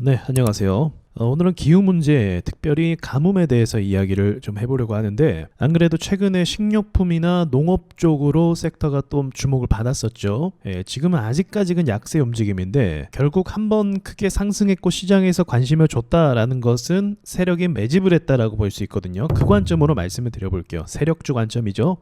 네, 안녕하세요. 어, 오늘은 기후 문제, 특별히 가뭄에 대해서 이야기를 좀 해보려고 하는데 안 그래도 최근에 식료품이나 농업 쪽으로 섹터가 또 주목을 받았었죠. 예, 지금은 아직까지는 약세 움직임인데 결국 한 번 크게 상승했고 시장에서 관심을 줬다라는 것은 세력이 매집을 했다라고 볼 수 있거든요. 그 관점으로 말씀을 드려볼게요. 세력주 관점이죠.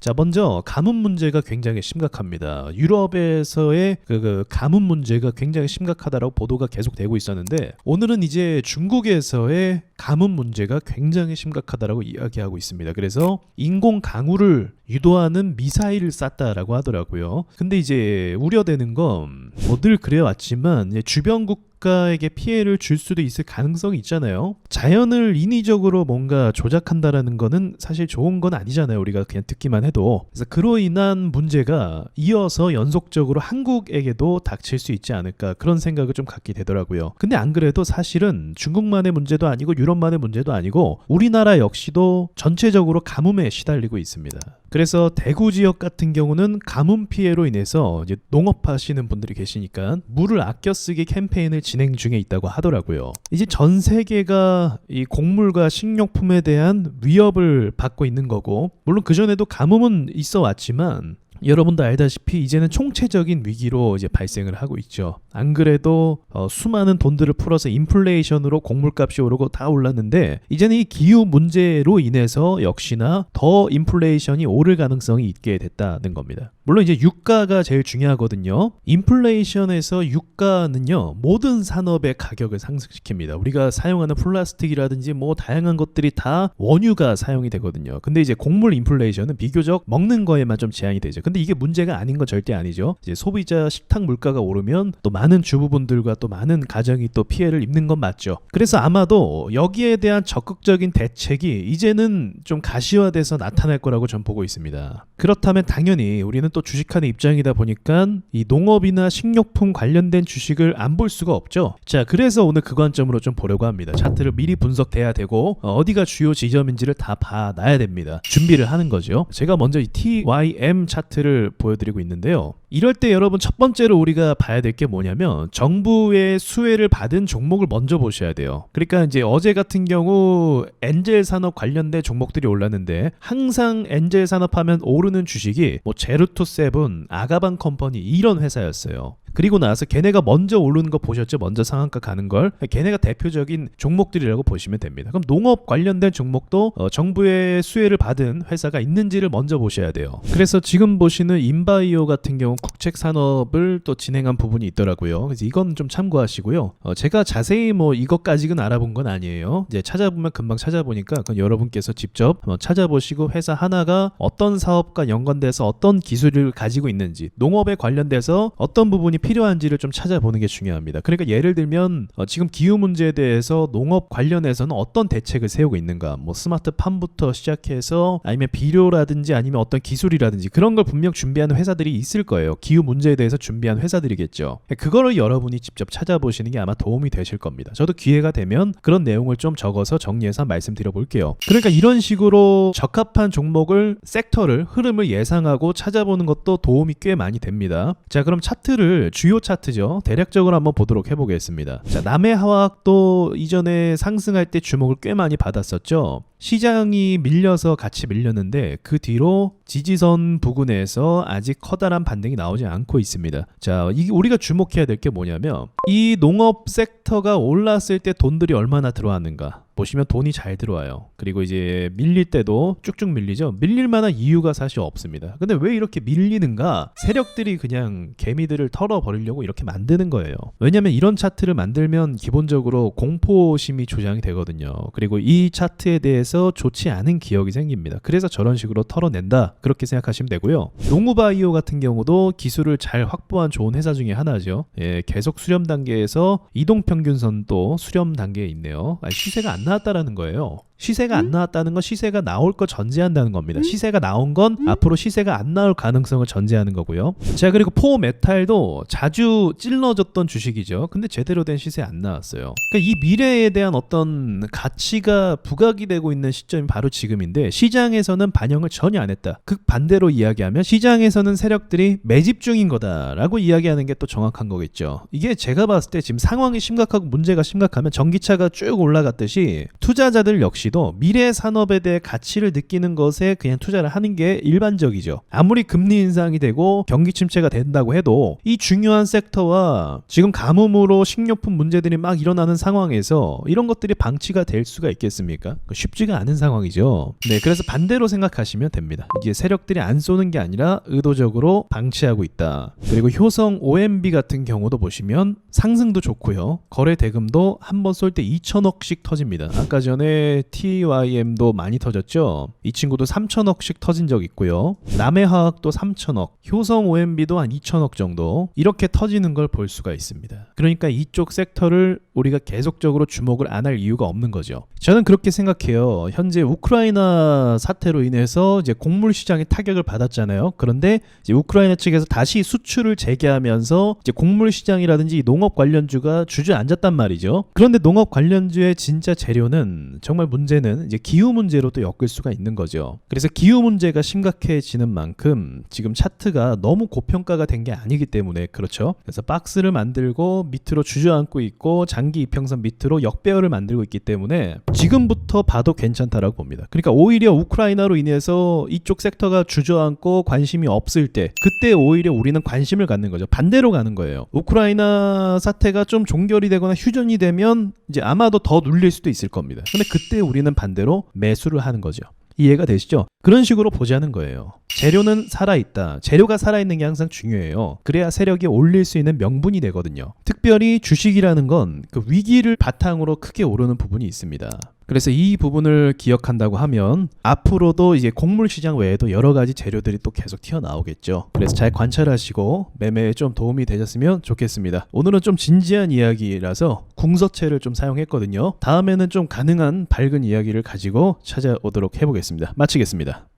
자, 먼저 가뭄 문제가 굉장히 심각합니다. 유럽에서의 그, 그 가뭄 문제가 굉장히 심각하다라고 보도가 계속되고 있었는데 오늘은 이제 중국에서의 가뭄 문제가 굉장히 심각하다라고 이야기하고 있습니다. 그래서 인공 강우를 유도하는 미사일을 쐈다라고 하더라고요. 근데 이제 우려되는 건뭐늘 그래왔지만 주변국 국가에게 피해를 줄 수도 있을 가능성이 있잖아요. 자연을 인위적으로 뭔가 조작한다라는 거는 사실 좋은 건 아니잖아요. 우리가 그냥 듣기만 해도. 그래서 그로 인한 문제가 이어서 연속적으로 한국에게도 닥칠 수 있지 않을까 그런 생각을 좀 갖게 되더라고요. 근데 안 그래도 사실은 중국만의 문제도 아니고 유럽만의 문제도 아니고 우리나라 역시도 전체적으로 가뭄에 시달리고 있습니다. 그래서 대구 지역 같은 경우는 가뭄 피해로 인해서 농업하시는 분들이 계시니까 물을 아껴 쓰기 캠페인을 진행 중에 있다고 하더라고요. 이제 전 세계가 이 곡물과 식료품에 대한 위협을 받고 있는 거고 물론 그 전에도 가뭄은 있어 왔지만 여러분도 알다시피 이제는 총체적인 위기로 이제 발생을 하고 있죠. 안 그래도 어, 수많은 돈들을 풀어서 인플레이션으로 곡물값이 오르고 다 올랐는데 이제는 이 기후 문제로 인해서 역시나 더 인플레이션이 오를 가능성이 있게 됐다는 겁니다. 물론 이제 유가가 제일 중요하거든요. 인플레이션에서 유가는요 모든 산업의 가격을 상승시킵니다. 우리가 사용하는 플라스틱이라든지 뭐 다양한 것들이 다 원유가 사용이 되거든요. 근데 이제 곡물 인플레이션은 비교적 먹는 거에만 좀 제한이 되죠. 근데 이게 문제가 아닌 건 절대 아니죠. 이제 소비자 식탁 물가가 오르면 또 많은 주부분들과 또 많은 가정이 또 피해를 입는 건 맞죠. 그래서 아마도 여기에 대한 적극적인 대책이 이제는 좀 가시화돼서 나타날 거라고 전 보고 있습니다. 그렇다면 당연히 우리는 또 주식하는 입장이다 보니까 이 농업이나 식료품 관련된 주식을 안 볼 수가 없죠. 자, 그래서 오늘 그 관점으로 좀 보려고 합니다. 차트를 미리 분석돼야 되고 어, 어디가 주요 지점인지를 다 봐놔야 됩니다. 준비를 하는 거죠. 제가 먼저 이 TYM 차트를 보여드리고 있는데요. 이럴 때 여러분 첫 번째로 우리가 봐야 될 게 뭐냐면 정부의 수혜를 받은 종목을 먼저 보셔야 돼요. 그러니까 이제 어제 같은 경우 엔젤 산업 관련된 종목들이 올랐는데 항상 엔젤 산업 하면 오르는 주식이 뭐 제로투 세븐, 아가방 컴퍼니 이런 회사였어요. 그리고 나서 걔네가 먼저 오르는 거 보셨죠? 먼저 상한가 가는 걸. 걔네가 대표적인 종목들이라고 보시면 됩니다. 그럼 농업 관련된 종목도 어, 정부의 수혜를 받은 회사가 있는지를 먼저 보셔야 돼요. 그래서 지금 보시는 인바이오 같은 경우 국책 산업을 또 진행한 부분이 있더라고요. 그래서 이건 좀 참고하시고요. 어, 제가 자세히 뭐 이것까지는 알아본 건 아니에요. 이제 찾아보면 금방 찾아보니까 그건 여러분께서 직접 한번 찾아보시고 회사 하나가 어떤 사업과 연관돼서 어떤 기술을 가지고 있는지 농업에 관련돼서 어떤 부분이 필요한지를 좀 찾아보는 게 중요합니다. 그러니까 예를 들면 어, 지금 기후 문제에 대해서 농업 관련해서는 어떤 대책을 세우고 있는가, 뭐 스마트 팜부터 시작해서 아니면 비료라든지 아니면 어떤 기술이라든지 그런 걸 분명 준비하는 회사들이 있을 거예요. 기후 문제에 대해서 준비한 회사들이겠죠. 그거를 여러분이 직접 찾아보시는 게 아마 도움이 되실 겁니다. 저도 기회가 되면 그런 내용을 좀 적어서 정리해서 말씀드려 볼게요. 그러니까 이런 식으로 적합한 종목을 섹터를 흐름을 예상하고 찾아보는 것도 도움이 꽤 많이 됩니다. 자, 그럼 차트를 주요 차트죠. 대략적으로 한번 보도록 해보겠습니다. 자, 남해화학도 이전에 상승할 때 주목을 꽤 많이 받았었죠. 시장이 밀려서 같이 밀렸는데 그 뒤로 지지선 부근에서 아직 커다란 반등이 나오지 않고 있습니다. 자, 이 우리가 주목해야 될 게 뭐냐면 이 농업 섹터가 올랐을 때 돈들이 얼마나 들어왔는가. 보시면 돈이 잘 들어와요. 그리고 이제 밀릴 때도 쭉쭉 밀리죠. 밀릴 만한 이유가 사실 없습니다. 근데 왜 이렇게 밀리는가? 세력들이 그냥 개미들을 털어버리려고 이렇게 만드는 거예요. 왜냐면 이런 차트를 만들면 기본적으로 공포심이 조장이 되거든요. 그리고 이 차트에 대해서 좋지 않은 기억이 생깁니다. 그래서 저런 식으로 털어낸다. 그렇게 생각하시면 되고요. 농우바이오 같은 경우도 기술을 잘 확보한 좋은 회사 중에 하나죠. 예, 계속 수렴 단계에서 이동 평균선도 수렴 단계에 있네요. 아니, 시세가 안 나왔다라는 거예요. 시세가 안 나왔다는 건 시세가 나올 거 전제한다는 겁니다. 시세가 나온 건 앞으로 시세가 안 나올 가능성을 전제하는 거고요. 자 그리고 포메탈도 자주 찔러졌던 주식이죠. 근데 제대로 된 시세 안 나왔어요. 그러니까 이 미래에 대한 어떤 가치가 부각이 되고 있는 시점이 바로 지금인데 시장에서는 반영을 전혀 안 했다. 극반대로 이야기하면 시장에서는 세력들이 매집 중인 거다라고 이야기하는 게 또 정확한 거겠죠. 이게 제가 봤을 때 지금 상황이 심각하고 문제가 심각하면 전기차가 쭉 올라갔듯이 투자자들 역시도 미래 산업에 대해 가치를 느끼는 것에 그냥 투자를 하는 게 일반적이죠. 아무리 금리 인상이 되고 경기 침체가 된다고 해도 이 중요한 섹터와 지금 가뭄으로 식료품 문제들이 막 일어나는 상황에서 이런 것들이 방치가 될 수가 있겠습니까? 쉽지가 않은 상황이죠. 네, 그래서 반대로 생각하시면 됩니다. 이게 세력들이 안 쏘는 게 아니라 의도적으로 방치하고 있다. 그리고 효성 OMB 같은 경우도 보시면 상승도 좋고요. 거래 대금도 한 번 쏠 때 2천억씩 터집니다. 아까 전에 TYM도 많이 터졌죠. 이 친구도 3천억씩 터진 적 있고요. 남해화학도 3천억, 효성 OMB도 한 2천억 정도 이렇게 터지는 걸 볼 수가 있습니다. 그러니까 이쪽 섹터를 우리가 계속적으로 주목을 안 할 이유가 없는 거죠. 저는 그렇게 생각해요. 현재 우크라이나 사태로 인해서 이제 곡물 시장 이 타격을 받았잖아요. 그런데 우크라이나 측에서 다시 수출을 재개하면서 곡물 시장이라든지 농업 관련주가 주저앉았단 말이죠. 그런데 농업 관련주의 진짜 재료는 정말 문제는 이제 기후 문제로 또 엮을 수가 있는 거죠. 그래서 기후 문제가 심각해지는 만큼 지금 차트가 너무 고평가가 된 게 아니기 때문에 그렇죠. 그래서 박스를 만들고 밑으로 주저앉고 있고 장기 이평선 밑으로 역배열을 만들고 있기 때문에 지금부터 봐도 괜찮다라고 봅니다. 그러니까 오히려 우크라이나로 인해서 이쪽 섹 터가 주저앉고 관심이 없을 때 그때 오히려 우리는 관심을 갖는 거죠. 반대로 가는 거예요. 우크라이나 사태가 좀 종결이 되거나 휴전이 되면 이제 아마도 더 눌릴 수도 있을 겁니다. 근데 그때 우리는 반대로 매수를 하는 거죠. 이해가 되시죠? 그런 식으로 보자는 거예요. 재료는 살아있다. 재료가 살아있는 게 항상 중요해요. 그래야 세력이 올릴 수 있는 명분이 되거든요. 특별히 주식이라는 건 그 위기를 바탕으로 크게 오르는 부분이 있습니다. 그래서 이 부분을 기억한다고 하면 앞으로도 이제 곡물 시장 외에도 여러 가지 재료들이 또 계속 튀어나오겠죠. 그래서 잘 관찰하시고 매매에 좀 도움이 되셨으면 좋겠습니다. 오늘은 좀 진지한 이야기라서 궁서체를 좀 사용했거든요. 다음에는 좀 가능한 밝은 이야기를 가지고 찾아오도록 해보겠습니다. 마치겠습니다.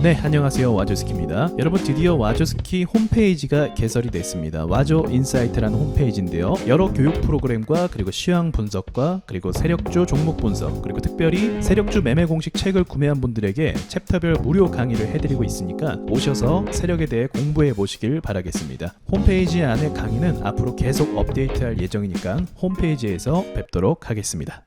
네, 안녕하세요. 와조스키입니다. 여러분 드디어 와조스키 홈페이지가 개설이 됐습니다. 와조 인사이트라는 홈페이지인데요. 여러 교육 프로그램과 그리고 시황 분석과 그리고 세력주 종목 분석 그리고 특별히 세력주 매매 공식 책을 구매한 분들에게 챕터별 무료 강의를 해드리고 있으니까 오셔서 세력에 대해 공부해 보시길 바라겠습니다. 홈페이지 안에 강의는 앞으로 계속 업데이트할 예정이니까 홈페이지에서 뵙도록 하겠습니다.